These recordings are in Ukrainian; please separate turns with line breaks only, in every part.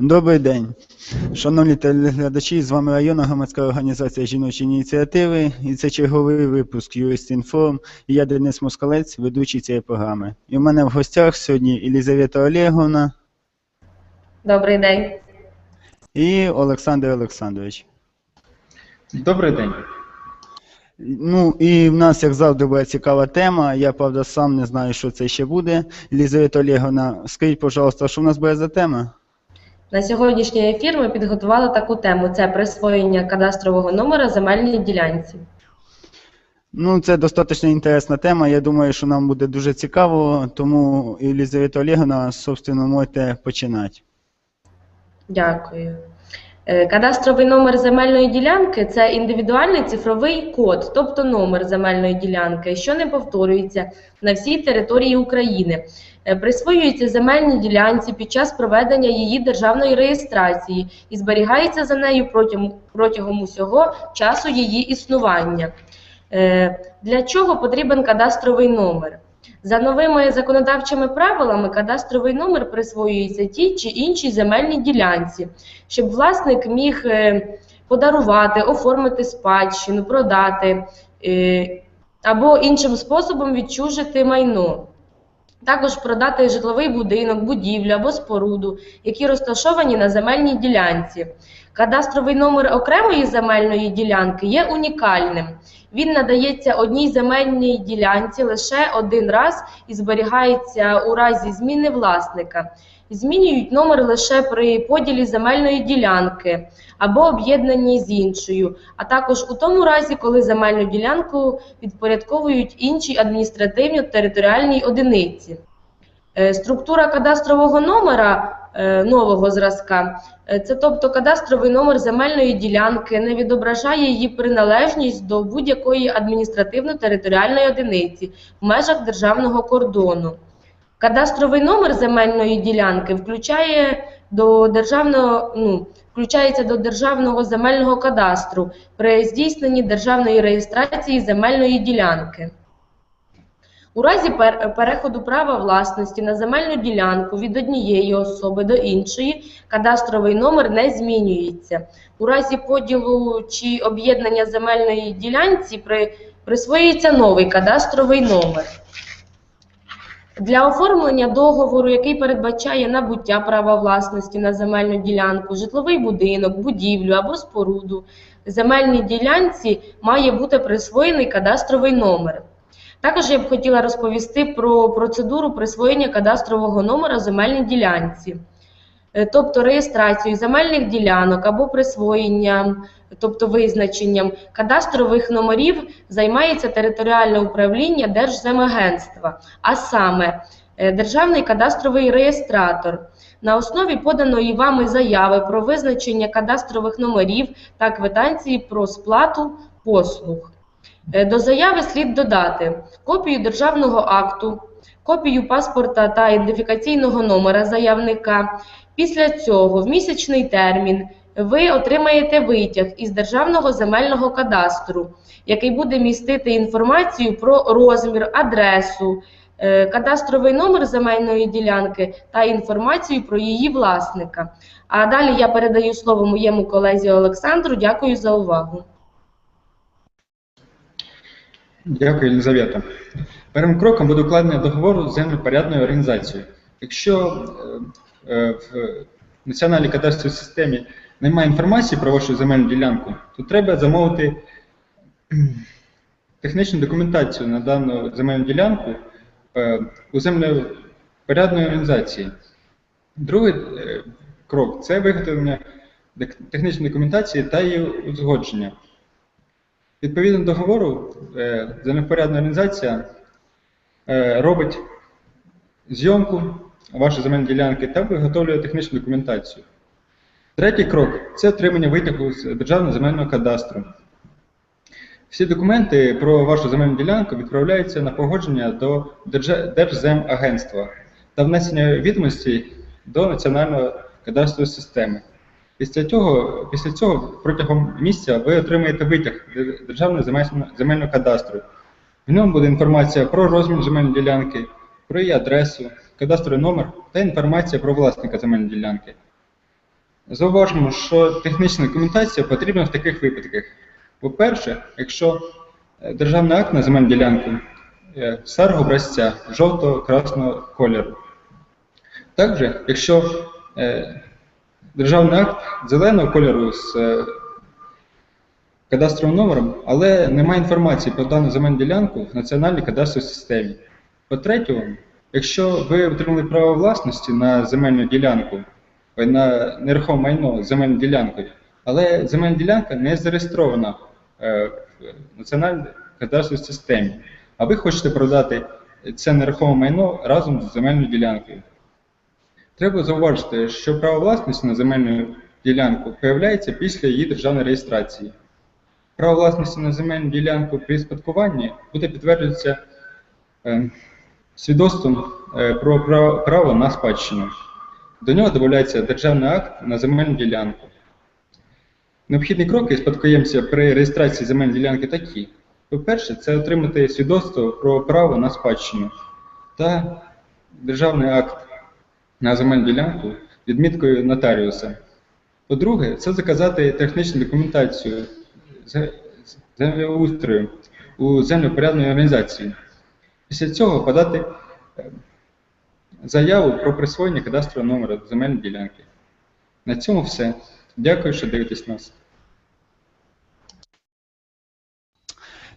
Добрий день. Шановні телеглядачі, з вами районна громадська організація жіночі ініціативи і це черговий випуск Юрист Інформ. І я Денис Москалець, ведучий цієї програми. І в мене в гостях сьогодні Елізавета Олеговна
Добрий день.
і Олександр Олександрович.
Добрий день.
Ну і в нас, як завжди, була цікава тема. Я, правда, сам не знаю, що це ще буде. Елізавета Олеговна, скажіть, пожалуйста, що в нас буде за тема?
На сьогоднішній ефір ми підготували таку тему: це присвоєння кадастрового номера земельній ділянці.
Ну, це достатньо інтересна тема. Я думаю, що нам буде дуже цікаво, тому Елізавета Олеговна, собственно, можете починати.
Дякую. Е, Кадастровий номер земельної ділянки це індивідуальний цифровий код, тобто номер земельної ділянки, що не повторюється на всій території України. Е, Присвоюється земельній ділянці під час проведення її державної реєстрації і зберігається за нею протягом, протягом усього часу її існування. Е, Для чого потрібен кадастровий номер? За новими законодавчими правилами кадастровий номер присвоюється тій чи іншій земельній ділянці, щоб власник міг е, подарувати, оформити спадщину, продати е, або іншим способом відчужити майно. Також продати житловий будинок, будівлю або споруду, які розташовані на земельній ділянці. Кадастровий номер окремої земельної ділянки є унікальним. Він надається одній земельній ділянці лише один раз і зберігається у разі зміни власника. Змінюють номер лише при поділі земельної ділянки або об'єднанні з іншою, а також у тому разі, коли земельну ділянку підпорядковують іншій адміністративно-територіальній одиниці. Е, Структура кадастрового номера нового зразка, е, це тобто кадастровий номер земельної ділянки, не відображає її приналежність до будь-якої адміністративно-територіальної одиниці в межах державного кордону. Кадастровий номер земельної ділянки включає до державного, ну, включається до державного земельного кадастру при здійсненні державної реєстрації земельної ділянки. У разі переходу права власності на земельну ділянку від однієї особи до іншої кадастровий номер не змінюється. У разі поділу чи об'єднання земельної ділянці присвоюється новий кадастровий номер. Для оформлення договору, який передбачає набуття права власності на земельну ділянку, житловий будинок, будівлю або споруду, земельній ділянці має бути присвоєний кадастровий номер. Також я б хотіла розповісти про процедуру присвоєння кадастрового номера земельній ділянці. Е, Тобто реєстрацію земельних ділянок або присвоєнням, тобто визначенням кадастрових номерів займається територіальне управління Держземагентства, а саме е, Державний кадастровий реєстратор. На основі поданої вами заяви про визначення кадастрових номерів та квитанції про сплату послуг. Е, До заяви слід додати копію державного акту, копію паспорта та ідентифікаційного номера заявника. Після цього в місячний термін ви отримаєте витяг із Державного земельного кадастру, який буде містити інформацію про розмір, адресу, е, кадастровий номер земельної ділянки та інформацію про її власника. А далі я передаю слово моєму колезі Олександру. Дякую за увагу.
Дякую, Єлизавета. Першим кроком буде укладення договору з землепорядною організацією. Якщо е, е, в національній кадастровій системі немає інформації про вашу земельну ділянку, то треба замовити технічну документацію на дану земельну ділянку е, у землепорядної організації. Другий крок це виготовлення технічної документації та її узгодження. Відповідно договору, е, землепорядна організація е, робить зйомку вашої земельної ділянки та виготовлює технічну документацію. Третій крок це отримання витягу з Державного земельного кадастру. Всі документи про вашу земельну ділянку відправляються на погодження до Держземагентства та внесення відомостей до Національної кадастрової системи. Після цього, після цього протягом місяця ви отримаєте витяг Дер- Державного земельного кадастру. В ньому буде інформація про розмір земельної ділянки, про її адресу, кадастровий номер та інформація про власника земельної ділянки. Зауважимо, що технічна документація потрібна в таких випадках. По-перше, якщо е, державний акт на земельну ділянку е, старого образця жовто-красного кольору. Також, якщо е, державний акт зеленого кольору з е, кадастровим номером, але немає інформації про дану земельну ділянку в національній кадастровій системі. По-третє, якщо ви отримали право власності на земельну ділянку, на нерухоме майно з земельною ділянкою, але земельна ділянка не зареєстрована е, в національній кадастровій системі, а ви хочете продати це нерухоме майно разом з земельною ділянкою. Треба зауважити, що право власності на земельну ділянку появляється після її державної реєстрації. Право власності на земельну ділянку при спадкуванні буде підтверджуватися е, свідоцтвом е, про право, на спадщину. До нього додається державний акт на земельну ділянку. Необхідні кроки спадкоємця при реєстрації земельної ділянки такі. По-перше, це отримати свідоцтво про право на спадщину та державний акт на земельну ділянку відміткою нотаріуса. По-друге, це заказати технічну документацію землеустрою у землепорядної організації. Після цього подати е, заяву про присвоєння кадастрового номера земельної ділянки. На цьому все. Дякую, що дивитесь нас.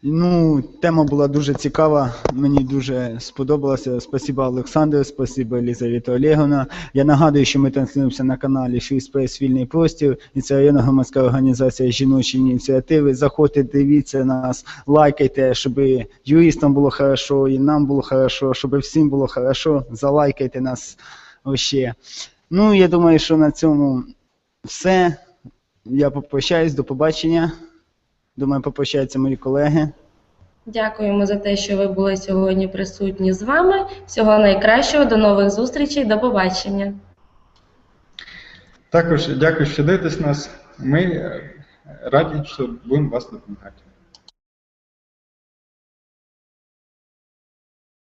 Ну, тема була дуже цікава, мені дуже сподобалося. Спасибо Олександру, спасибо Елізавета Олеговна. Я нагадую, що ми транслюємося на каналі Фріспейс Вільний простір, і це районна громадська організація жіночі ініціативи. Заходьте, дивіться нас, лайкайте, щоб юристам було хорошо, і нам було хорошо, щоб всім було хорошо. Залайкайте нас вообще. Ну, я думаю, що на цьому все. Я попрощаюсь, до побачення. Думаю, попрощаються мої колеги.
Дякуємо за те, що ви були сьогодні присутні з вами. Всього найкращого, до нових зустрічей, до побачення.
Також дякую, що дивитесь нас. Ми е, раді, що будемо вас допомагати.